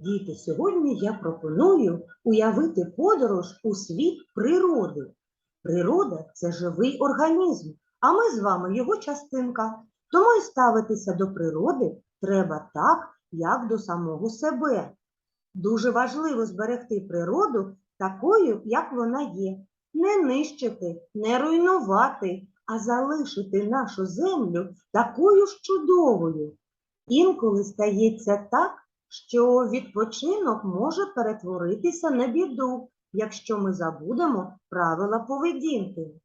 Діти, сьогодні я пропоную уявити подорож у світ природи. Природа це живий організм, а ми з вами його частинка. Тому і ставитися до природи треба так, як до самого себе. Дуже важливо зберегти природу такою, як вона є, не нищити, не руйнувати, а залишити нашу землю такою ж чудовою. Інколи стається так, що відпочинок може перетворитися на біду, якщо ми забудемо правила поведінки.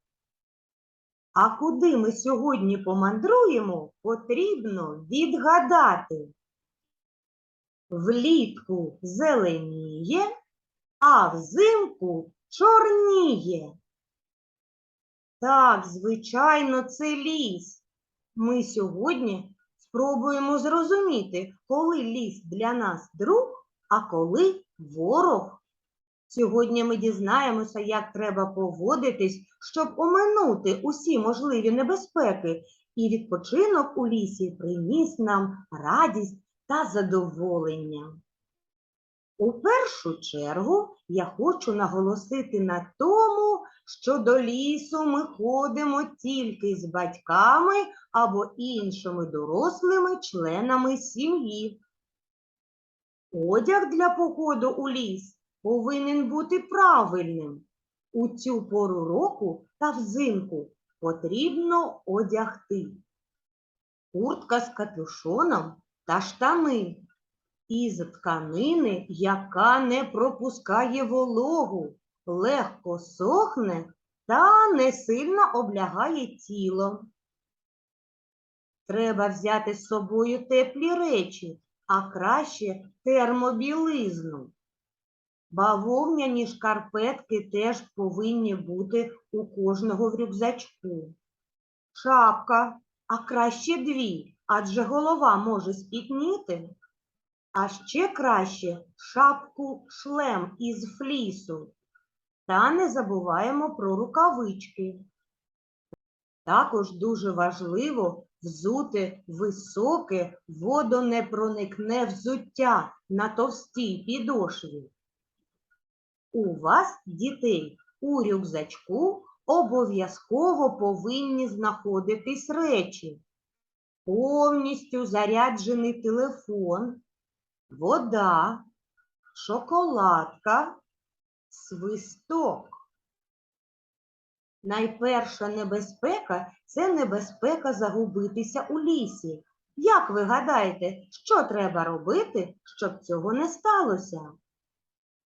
А куди ми сьогодні помандруємо, потрібно відгадати. Влітку зеленіє, а взимку чорніє. Так, звичайно, це ліс. Ми сьогодні спробуємо зрозуміти, коли ліс для нас друг, а коли ворог. Сьогодні ми дізнаємося, як треба поводитись, щоб оминути усі можливі небезпеки, і відпочинок у лісі приніс нам радість та задоволення. У першу чергу я хочу наголосити на тому, що до лісу ми ходимо тільки з батьками або іншими дорослими членами сім'ї. Одяг для походу у ліс повинен бути правильним. У цю пору року та взимку потрібно одягти куртка з капюшоном та штани із тканини, яка не пропускає вологу, легко сохне та не сильно облягає тіло. Треба взяти з собою теплі речі, а краще термобілизну. Бавовняні шкарпетки теж повинні бути у кожного в рюкзачку. Шапка, а краще дві, адже голова може спітніти. А ще краще шапку шлем із флісу. Та не забуваємо про рукавички. Також дуже важливо взути високе водонепроникне взуття на товстій підошві. У вас, дітей, у рюкзачку обов'язково повинні знаходитись речі. Повністю заряджений телефон, вода, шоколадка, свисток. Найперша небезпека це небезпека загубитися у лісі. Як ви гадаєте, що треба робити, щоб цього не сталося?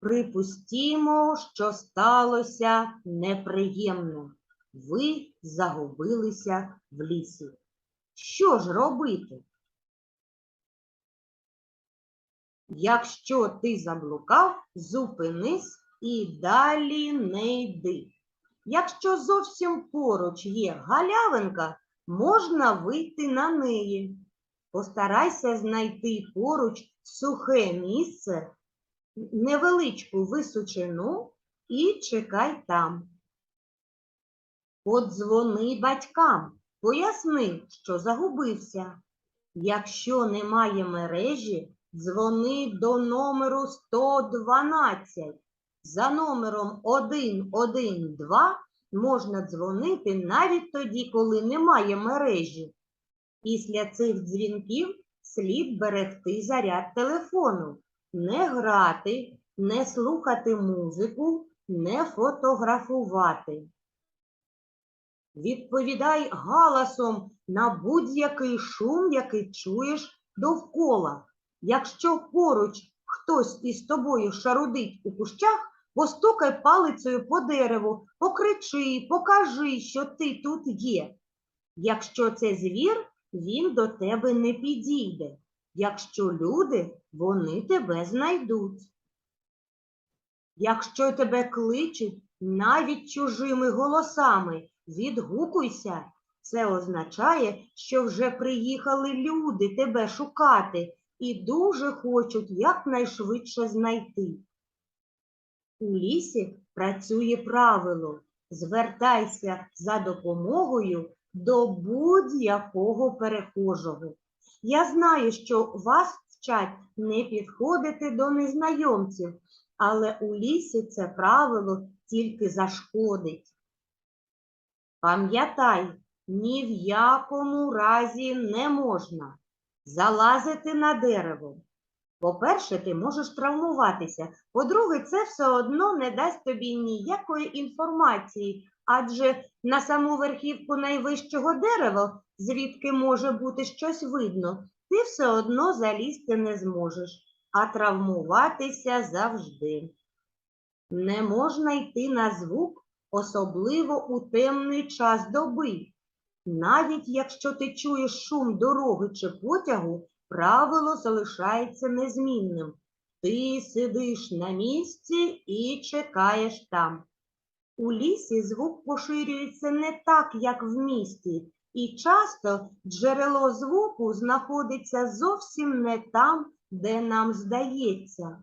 Припустімо, що сталося неприємно. Ви загубилися в лісі. Що ж робити? Якщо ти заблукав, зупинись і далі не йди. Якщо зовсім поруч є галявинка, можна вийти на неї. Постарайся знайти поруч сухе місце, невеличку височину і чекай там. Подзвони батькам, поясни, що загубився. Якщо немає мережі, дзвони до номеру 112. За номером 112 можна дзвонити навіть тоді, коли немає мережі. Після цих дзвінків слід берегти заряд телефону, не грати, не слухати музику, не фотографувати. Відповідай галасом на будь-який шум, який чуєш довкола. Якщо поруч хтось із тобою шарудить у кущах, постукай палицею по дереву, покричи, покажи, що ти тут є. Якщо це звір, він до тебе не підійде. Якщо люди, вони тебе знайдуть. Якщо тебе кличуть навіть чужими голосами, відгукуйся. Це означає, що вже приїхали люди тебе шукати і дуже хочуть якнайшвидше знайти. У лісі працює правило звертайся за допомогою до будь-якого перехожого. Я знаю, що вас вчать не підходити до незнайомців, але у лісі це правило тільки зашкодить. Пам'ятай, ні в якому разі не можна залазити на дерево. По-перше, ти можеш травмуватися. По-друге, це все одно не дасть тобі ніякої інформації, адже на саму верхівку найвищого дерева, звідки може бути щось видно, ти все одно залізти не зможеш, а травмуватися завжди. Не можна йти на звук, особливо у темний час доби. Навіть якщо ти чуєш шум дороги чи потягу, правило залишається незмінним. Ти сидиш на місці і чекаєш там. У лісі звук поширюється не так, як в місті, і часто джерело звуку знаходиться зовсім не там, де нам здається.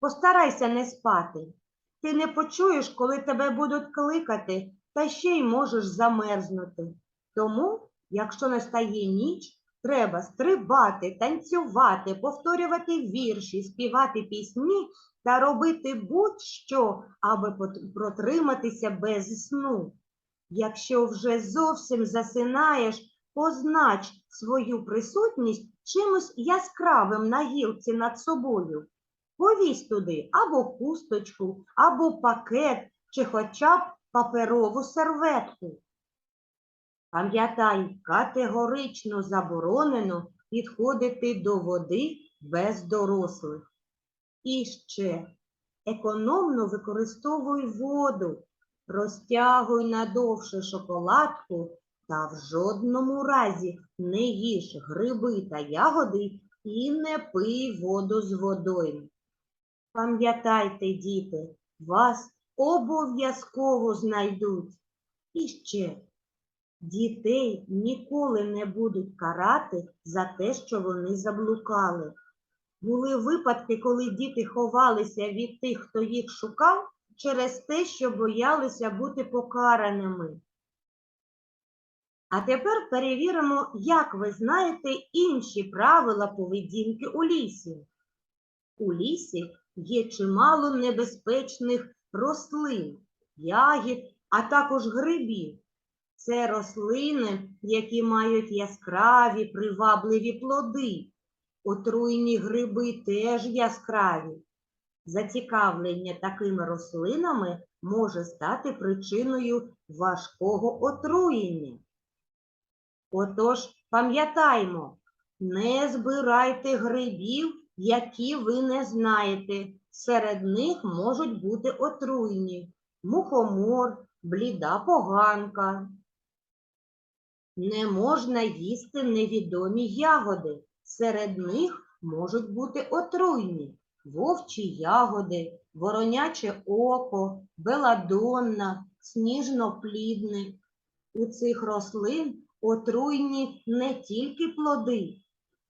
Постарайся не спати. Ти не почуєш, коли тебе будуть кликати, та ще й можеш замерзнути. Тому, якщо настає ніч, треба стрибати, танцювати, повторювати вірші, співати пісні та робити будь-що, аби протриматися без сну. Якщо вже зовсім засинаєш, познач свою присутність чимось яскравим на гілці над собою. Повісь туди або хусточку, або пакет, чи хоча б паперову серветку. Пам'ятай, категорично заборонено підходити до води без дорослих. І ще економно використовуй воду, розтягуй надовше шоколадку та в жодному разі не їж гриби та ягоди і не пий воду з водою. Пам'ятайте, діти, вас обов'язково знайдуть. І ще дітей ніколи не будуть карати за те, що вони заблукали. Були випадки, коли діти ховалися від тих, хто їх шукав, через те, що боялися бути покараними. А тепер перевіримо, як ви знаєте інші правила поведінки у лісі. У лісі є чимало небезпечних рослин, ягід, а також грибів. Це рослини, які мають яскраві, привабливі плоди. Отруйні гриби теж яскраві. Зацікавлення такими рослинами може стати причиною важкого отруєння. Отож, пам'ятаймо, не збирайте грибів, які ви не знаєте. Серед них можуть бути отруйні мухомор, бліда поганка. Не можна їсти невідомі ягоди. Серед них можуть бути отруйні вовчі ягоди, вороняче око, беладонна, сніжноплідник. У цих рослин отруйні не тільки плоди.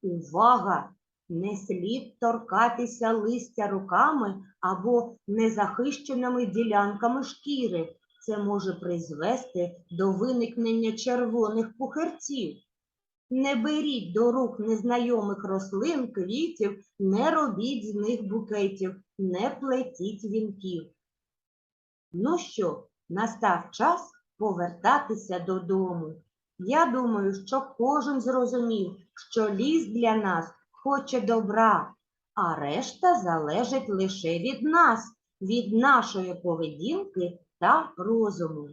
Увага! Не слід торкатися листя руками або незахищеними ділянками шкіри. Це може призвести до виникнення червоних пухирців. Не беріть до рук незнайомих рослин, квітів, не робіть з них букетів, не плетіть вінків. Ну що, настав час повертатися додому. Я думаю, що кожен зрозумів, що ліс для нас хоче добра, а решта залежить лише від нас, від нашої поведінки та розуму.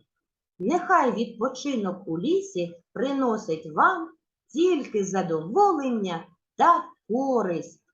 Нехай відпочинок у лісі приносить вам тільки задоволення та користь.